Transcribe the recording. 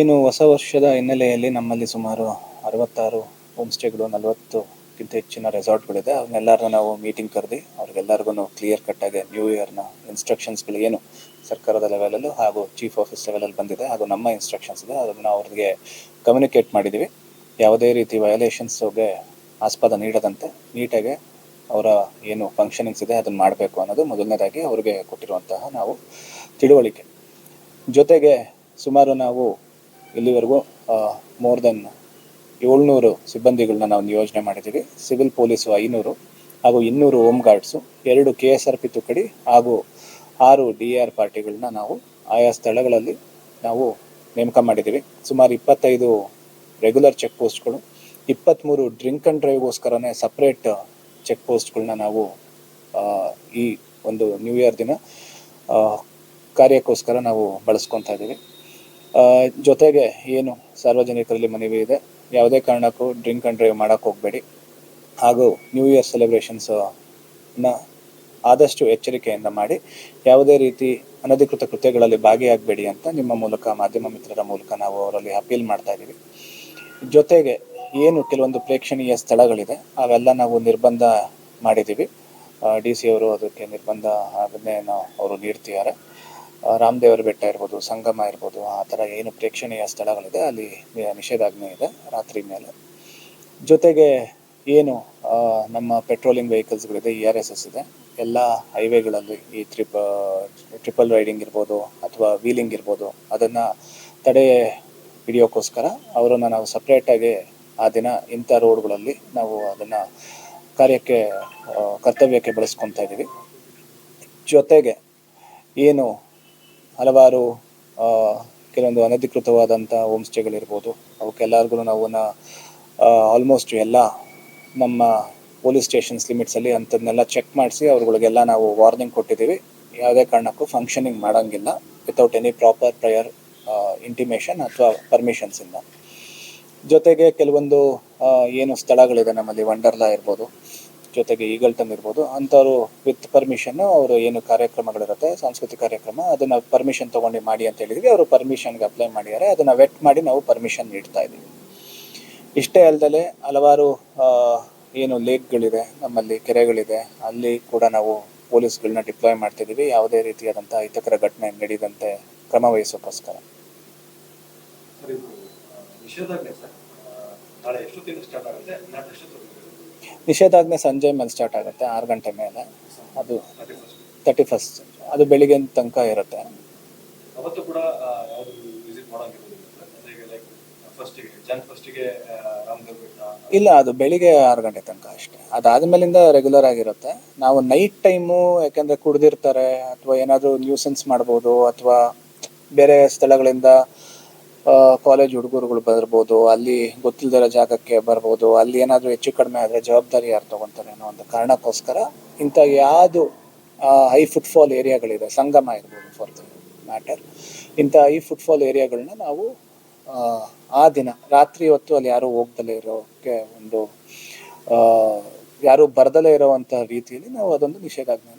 ಏನು ಹೊಸ ವರ್ಷದ ಹಿನ್ನೆಲೆಯಲ್ಲಿ ನಮ್ಮಲ್ಲಿ ಸುಮಾರು ಅರವತ್ತಾರು ಹೋಮ್ ಸ್ಟೇಗಳು ನಲವತ್ತಕ್ಕಿಂತ ಹೆಚ್ಚಿನ ರೆಸಾರ್ಟ್ಗಳಿದೆ ಅವನ್ನೆಲ್ಲರನ್ನ ನಾವು ಮೀಟಿಂಗ್ ಕರೆದು ಅವ್ರಿಗೆಲ್ಲರಿಗೂ ಕ್ಲಿಯರ್ ಕಟ್ಟಾಗಿ ನ್ಯೂ ಇಯರ್ನ ಇನ್ಸ್ಟ್ರಕ್ಷನ್ಸ್ಗಳು ಏನು ಸರ್ಕಾರದ ಲೆವೆಲಲ್ಲೂ ಹಾಗೂ ಚೀಫ್ ಆಫೀಸ್ ಲೆವೆಲಲ್ಲಿ ಬಂದಿದೆ. ಹಾಗೂ ನಮ್ಮ ಇನ್ಸ್ಟ್ರಕ್ಷನ್ಸ್ ಇದೆ. ಅದನ್ನು ಅವ್ರಿಗೆ ಕಮ್ಯುನಿಕೇಟ್ ಮಾಡಿದ್ದೀವಿ ಯಾವುದೇ ರೀತಿ ವಯೋಲೇಷನ್ಸ್ಗೆ ಆಸ್ಪದ ನೀಡದಂತೆ ನೀಟಾಗಿ ಅವರ ಏನು ಫಂಕ್ಷನಿಂಗ್ಸ್ ಇದೆ, ಅದನ್ನು ಮಾಡಬೇಕು ಅನ್ನೋದು ಮೊದಲನೇದಾಗಿ ಅವ್ರಿಗೆ ಕೊಟ್ಟಿರುವಂತಹ ನಾವು ತಿಳುವಳಿಕೆ. ಜೊತೆಗೆ ಸುಮಾರು ನಾವು ಇಲ್ಲಿವರೆಗೂ ಮೋರ್ ದೆನ್ ಏಳ್ನೂರು ಸಿಬ್ಬಂದಿಗಳನ್ನ ನಾವು ನಿಯೋಜನೆ ಮಾಡಿದ್ದೀವಿ. ಸಿವಿಲ್ ಪೊಲೀಸು ಐನೂರು ಹಾಗೂ ಇನ್ನೂರು ಹೋಮ್ ಗಾರ್ಡ್ಸು. ಎರಡು ಕೆ ಎಸ್ ಆರ್ ಪಿ ತುಕಡಿ ಹಾಗೂ ಆರು ಡಿ ಆರ್ ಪಾರ್ಟಿಗಳನ್ನ ನಾವು ಆಯಾ ಸ್ಥಳಗಳಲ್ಲಿ ನಾವು ನೇಮಕ ಮಾಡಿದ್ದೀವಿ. ಸುಮಾರು ಇಪ್ಪತ್ತೈದು ರೆಗ್ಯುಲರ್ ಚೆಕ್ ಪೋಸ್ಟ್ಗಳು ಇಪ್ಪತ್ತ್ಮೂರು ಡ್ರಿಂಕ್ ಅಂಡ್ ಡ್ರೈವ್ಗೋಸ್ಕರನೇ ಸಪ್ರೇಟ್ ಚೆಕ್ ಪೋಸ್ಟ್ಗಳನ್ನ ನಾವು ಈ ಒಂದು ನ್ಯೂ ಇಯರ್ ದಿನ ಕಾರ್ಯಕ್ಕೋಸ್ಕರ ನಾವು ಬಳಸ್ಕೊತಾ ಇದ್ದೀವಿ. ಜೊತೆಗೆ ಏನು ಸಾರ್ವಜನಿಕರಲ್ಲಿ ಮನವಿ ಇದೆ, ಯಾವುದೇ ಕಾರಣಕ್ಕೂ ಡ್ರಿಂಕ್ ಆ್ಯಂಡ್ ಡ್ರೈವ್ ಮಾಡೋಕ್ಕೆ ಹೋಗಬೇಡಿ. ಹಾಗೂ ನ್ಯೂ ಇಯರ್ ಸೆಲೆಬ್ರೇಷನ್ಸ್ನ ಆದಷ್ಟು ಎಚ್ಚರಿಕೆಯಿಂದ ಮಾಡಿ, ಯಾವುದೇ ರೀತಿ ಅನಧಿಕೃತ ಕೃತ್ಯಗಳಲ್ಲಿ ಭಾಗಿಯಾಗಬೇಡಿ ಅಂತ ನಿಮ್ಮ ಮೂಲಕ, ಮಾಧ್ಯಮ ಮಿತ್ರರ ಮೂಲಕ ನಾವು ಅವರಲ್ಲಿ ಅಪೀಲ್ ಮಾಡ್ತಾ ಇದ್ದೀವಿ. ಜೊತೆಗೆ ಏನು ಕೆಲವೊಂದು ಪ್ರೇಕ್ಷಣೀಯ ಸ್ಥಳಗಳಿದೆ, ಅವೆಲ್ಲ ನಾವು ನಿರ್ಬಂಧ ಮಾಡಿದ್ದೀವಿ. ಡಿ ಸಿ ಅವರು ಅದಕ್ಕೆ ನಿರ್ಬಂಧ ನಾವು ಅವರು ನೀಡ್ತಿದ್ದಾರೆ. ರಾಮದೇವರ ಬೆಟ್ಟ ಇರ್ಬೋದು, ಸಂಗಮ ಇರ್ಬೋದು, ಆ ಥರ ಏನು ಪ್ರೇಕ್ಷಣೀಯ ಸ್ಥಳಗಳಿದೆ, ಅಲ್ಲಿ ನಿಷೇಧಾಜ್ಞೆ ಇದೆ ರಾತ್ರಿ ಮೇಲೆ. ಜೊತೆಗೆ ಏನು ನಮ್ಮ ಪೆಟ್ರೋಲಿಂಗ್ ವೆಹಿಕಲ್ಸ್ಗಳಿದೆ ಇ ಆರ್ ಎಸ್ ಎಸ್ ಇದೆ. ಎಲ್ಲ ಹೈವೇಗಳಲ್ಲಿ ಈ ಟ್ರಿಪ್, ಟ್ರಿಪಲ್ ರೈಡಿಂಗ್ ಇರ್ಬೋದು ಅಥವಾ ವೀಲಿಂಗ್ ಇರ್ಬೋದು, ಅದನ್ನು ತಡೆ ಹಿಡಿಯೋಕ್ಕೋಸ್ಕರ ಅವರನ್ನು ನಾವು ಸಪ್ರೇಟಾಗಿ ಆ ದಿನ ಇಂಥ ರೋಡ್ಗಳಲ್ಲಿ ನಾವು ಅದನ್ನು ಕಾರ್ಯಕ್ಕೆ ಕರ್ತವ್ಯಕ್ಕೆ ಬಳಸ್ಕೊತಾ ಇದ್ದೀವಿ. ಜೊತೆಗೆ ಏನು ಹಲವಾರು ಕೆಲವೊಂದು ಅನಧಿಕೃತವಾದಂಥ ಹೋಮ್ ಸ್ಟೇಗಳಿರ್ಬೋದು ಅವಕ್ಕೆಲ್ಲರಿಗೂ ನಾವು ಆಲ್ಮೋಸ್ಟ್ ಎಲ್ಲ ನಮ್ಮ ಪೊಲೀಸ್ ಸ್ಟೇಷನ್ಸ್ ಲಿಮಿಟ್ಸಲ್ಲಿ ಅಂಥದ್ದನ್ನೆಲ್ಲ ಚೆಕ್ ಮಾಡಿಸಿ ಅವ್ರಗಳಿಗೆಲ್ಲ ನಾವು ವಾರ್ನಿಂಗ್ ಕೊಟ್ಟಿದ್ದೀವಿ. ಯಾವುದೇ ಕಾರಣಕ್ಕೂ ಫಂಕ್ಷನಿಂಗ್ ಮಾಡೋಂಗಿಲ್ಲ without any proper prior intimation ಅಥವಾ ಪರ್ಮಿಷನ್ಸಿಂದ ಜೊತೆಗೆ ಕೆಲವೊಂದು ಏನು ಸ್ಥಳಗಳಿದೆ ನಮ್ಮಲ್ಲಿ ವಂಡರ್ಲಾ ಇರ್ಬೋದು. ಜೊತೆಗೆ ಈಗಲ್ಟನ್ ಇರ್ಬೋದು, ಅಂಥವ್ರು ವಿತ್ ಪರ್ಮಿಷನ್ ಅವರು ಏನು ಕಾರ್ಯಕ್ರಮಗಳಿರುತ್ತೆ, ಸಾಂಸ್ಕೃತಿಕ ಕಾರ್ಯಕ್ರಮ, ಅದನ್ನು ಪರ್ಮಿಷನ್ ತೊಗೊಂಡು ಮಾಡಿ ಅಂತ ಹೇಳಿದ್ವಿ. ಅವರು ಪರ್ಮಿಷನ್ಗೆ ಅಪ್ಲೈ ಮಾಡಿದ್ದಾರೆ. ಅದನ್ನು ವೆಟ್ ಮಾಡಿ ನಾವು ಪರ್ಮಿಷನ್ ನೀಡ್ತಾ ಇದ್ದೀವಿ. ಇಷ್ಟೇ ಅಲ್ಲದೆ ಹಲವಾರು ಏನು ಲೇಕ್ಗಳಿದೆ ನಮ್ಮಲ್ಲಿ ಕೆರೆಗಳಿದೆ, ಅಲ್ಲಿ ಕೂಡ ನಾವು ಪೊಲೀಸ್ಗಳನ್ನ ಡಿಪ್ಲಾಯ್ ಮಾಡ್ತಿದ್ದೀವಿ. ಯಾವುದೇ ರೀತಿಯಾದಂಥ ಹಿತಕರ ಘಟನೆ ನಡೆಯದಂತೆ ಕ್ರಮ ವಹಿಸೋಕ್ಕೋಸ್ಕರ ಸರ್ ನಾಳೆ ಎಷ್ಟೊತ್ತಿಂದ ಸ್ಟಾರ್ಟ್ ಆಗುತ್ತೆ? ನಾಳೆ ಎಷ್ಟೊತ್ತಿಗೆ ನಿಷೇಧಾಜ್ಞೆ ಸಂಜೆ ಮೇಲೆ ಸ್ಟಾರ್ಟ್ ಆಗುತ್ತೆ ಆರು ಗಂಟೆ ಮೇಲೆ. ಅದು ತರ್ಟಿ ಫಸ್ಟ್ ಅದು ಬೆಳಿಗ್ಗೆ ತನಕ ಇರುತ್ತೆ. ಇಲ್ಲ ಅದು ಬೆಳಿಗ್ಗೆ ಆರು ಗಂಟೆ ತನಕ ಅಷ್ಟೇ. ಅದಾದ್ಮೇಲಿಂದ ರೆಗ್ಯುಲರ್ ಆಗಿರುತ್ತೆ. ನಾವು ನೈಟ್ ಟೈಮು ಯಾಕೆಂದ್ರೆ ಕುಡ್ದಿರ್ತಾರೆ ಅಥವಾ ಏನಾದರೂ ನ್ಯೂಸೆನ್ಸ್ ಮಾಡ್ಬೋದು ಅಥವಾ ಬೇರೆ ಸ್ಥಳಗಳಿಂದ ಕಾಲೇಜ್ ಹುಡುಗರುಗಳು ಬರ್ಬೋದು ಅಲ್ಲಿ ಗೊತ್ತಿಲ್ದಿರೋ ಜಾಗಕ್ಕೆ ಬರ್ಬೋದು ಅಲ್ಲಿ ಏನಾದರೂ ಹೆಚ್ಚು ಕಡಿಮೆ ಆದರೆ ಜವಾಬ್ದಾರಿ ಯಾರು ತಗೊತಾರೆ ಅನ್ನೋ ಒಂದು ಕಾರಣಕ್ಕೋಸ್ಕರ ಇಂಥ ಯಾವುದು ಹೈ ಫುಟ್ಫಾಲ್ ಏರಿಯಾಗಳಿದೆ ಸಂಗಮ ಇರ್ಬೋದು ಫಾರ್ ದ ಮ್ಯಾಟರ್ ಇಂಥ ಹೈ ಫುಟ್ಫಾಲ್ ಏರಿಯಾಗಳನ್ನ ನಾವು ಆ, ದಿನ ರಾತ್ರಿ ಹೊತ್ತು ಅಲ್ಲಿ ಯಾರು ಹೋಗ್ದಲೇ ಇರೋಕ್ಕೆ ಒಂದು ಯಾರೂ ಬರ್ದಲೇ ಇರೋವಂಥ ರೀತಿಯಲ್ಲಿ ನಾವು ಅದೊಂದು ನಿಷೇಧಾಜ್ಞೆ